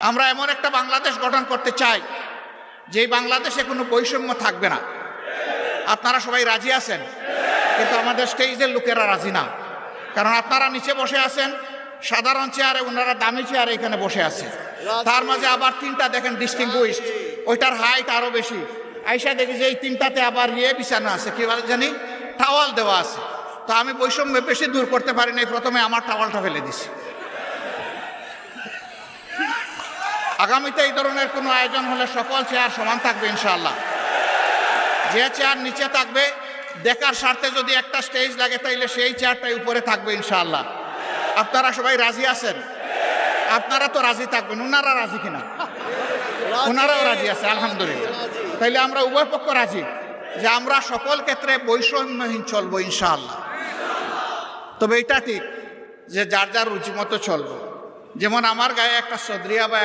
আমরা এমন একটা বাংলাদেশ গঠন করতে চাই যে বাংলাদেশে কোনো বৈষম্য থাকবে না। আপনারা সবাই রাজি আছেন? কিন্তু আমাদের স্টেজের লোকেরা রাজি না। কারণ আপনারা নিচে বসে আছেন, সাধারণ চেয়ারে ওনারা দামি চেয়ারে এখানে বসে আছে। তার মাঝে আবার তিনটা দেখেন ডিস্টিংগুইশড ওইটার হাইট আরও বেশি। আইসা দেখি যে এই তিনটাতে আবার ইয়ে বিছানো আছে, কি বলে জানি? টাওয়াল দেওয়া আছে। তো আমি বৈষম্য বেশি দূর করতে পারিনি প্রথমে আমার টাওয়ালটা ফেলে দিছি। আগামীতে এই ধরনের কোনো আয়োজন হলে সকল চেয়ার সমান থাকবে, ইনশাআল্লাহ। যে চেয়ার নিচে থাকবে, দেখার স্বার্থে যদি একটা স্টেজ লাগে, তাইলে সেই চেয়ারটাই উপরে থাকবে, ইনশাআল্লাহ। আপনারা সবাই রাজি আছেন? আপনারা তো রাজি থাকবেন ওনারা রাজি কিনা? ওনারাও রাজি আছে, আলহামদুলিল্লাহ। তাইলে আমরা উভয় পক্ষ রাজি যে আমরা সকল ক্ষেত্রে বৈষম্যহীন চলবো, ইনশাআল্লাহ। তবে এটা ঠিক যে যার যার রুচি মতো চলবো। যেমন আমার গায়ে একটা সদরিয়া বা